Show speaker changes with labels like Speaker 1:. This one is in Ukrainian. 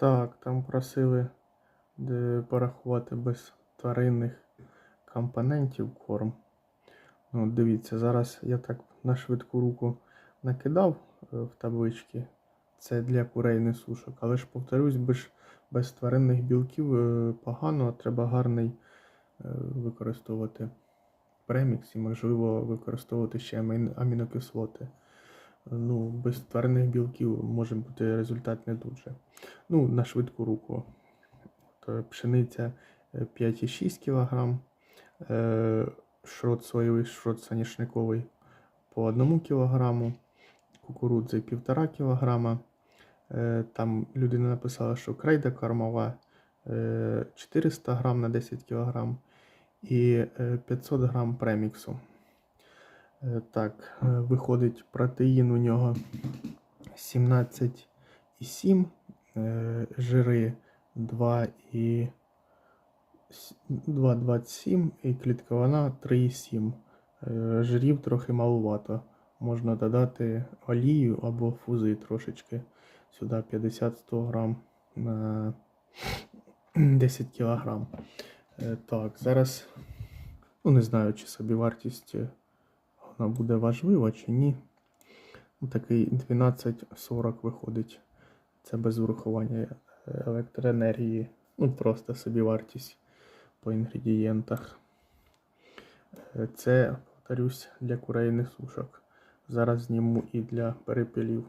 Speaker 1: Так, там просили порахувати без тваринних компонентів корм. Ну, дивіться, зараз я так на швидку руку накидав е, в таблички. Це для курей не сушок. Але ж повторюсь, без, без тваринних білків е, погано, а треба гарний е, використовувати премікс і можливо використовувати ще амінокислоти. Ну, без тваринних білків може бути результат не дуже. Ну, на швидку руку. Пшениця е, 5,6 кг, е, шрот соєвий, шрот соняшниковий по 1 кг, кукурудзи 1,5 кг. Е, Там людина написала, що крейда кормова е, 400 г на 10 кг і е, 500 г преміксу. Е, Так, е, виходить протеїн у нього 17,7, е, жири 2 і с- 2,27 і клітковина 3,7. Е, Жирів трохи малувато. Можна додати олію або фузи трошечки. Сюди 50-100 грам на 10 кілограм. Так, зараз ну, не знаю, чи собівартість е, вона буде важлива чи ні. Ну, Такий 12,40 виходить. Це без врахування е, електроенергії. Ну, просто собівартість по інгредієнтах. Е, Це, повторюсь, для курейних сушок. Зараз зніму і для перепілів.